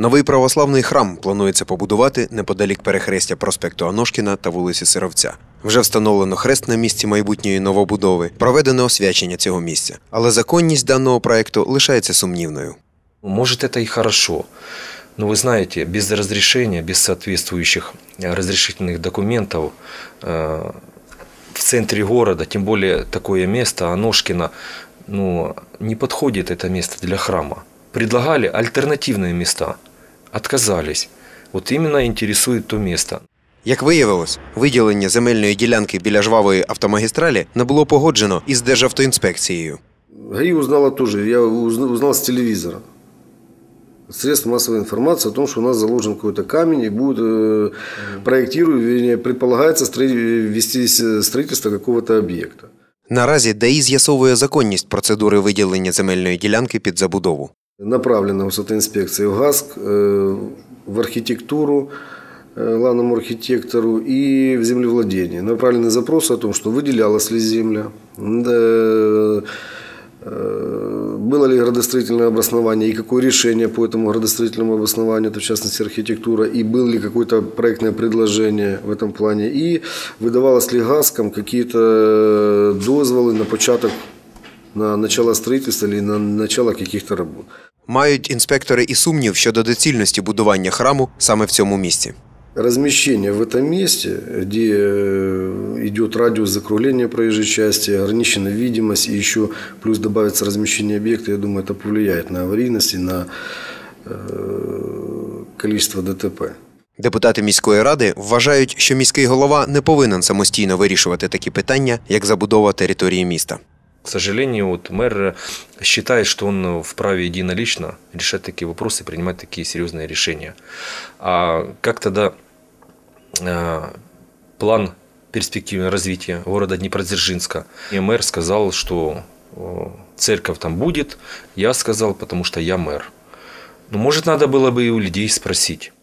Новий православний храм планується побудувати неподалік перехрестя проспекту Аношкіна та вулиці Сировця. Вже встановлено хрест на місці майбутньої новобудови, проведено освячення цього місця. Але законність даного проекту лишається сумнівною. Может, это и хорошо. Но вы знаете, без разрешения, без соответствующих э, разрешительных документов э, в центре города, тем более такое место, Аношкино, ну, не подходит это место для храма. Предлагали альтернативные места, отказались. Вот именно интересует то место. Як виявилось, виділення земельної ділянки біля жвавої автомагістралі не було погоджено із Державтоінспекцією. ГАИ узнала тоже, я узна- узнал с телевизора. Средств массовой информации о том, что у нас заложен какой-то камень и будет, э, проектируют, вернее, предполагается строи- вестись э, строительство какого-то объекта. Наразі ДАІ з'ясовує законність процедури виділення земельної ділянки під забудову. Направлена инспекция в ГАСК, э, в архитектуру, э, главному архитектору и в землевладение. Направлены запросы о том, что выделялась ли земля, да, э, было ли градостроительное обоснование и какое решение по этому градостроительному обоснованию, это в частности архитектура, и было ли какое-то проектное предложение в этом плане, и выдавалось ли ГАСКам какие-то дозволы на початок, на начало строительства или на начало каких-то работ. Мають інспектори і сумнів щодо доцільності будування храму саме в цьому місці. Размещение в этом месте, где э, идет радиус закругления проезжей части, ограничена видимость и еще плюс добавится размещение объекта, я думаю, это повлияет на аварийность и на э, количество ДТП. Депутати міської ради вважають, що міський голова не повинен самостійно вирішувати такі питання, як забудова території міста. К сожалению, вот мэр считает, что он вправе единолично решать такие вопросы, принимать такие серьезные решения. А как тогда э, план перспективного развития города Днепродзержинска? И мэр сказал, что э, церковь там будет. Я сказал, потому что я мэр. Ну, может, надо было бы и у людей спросить.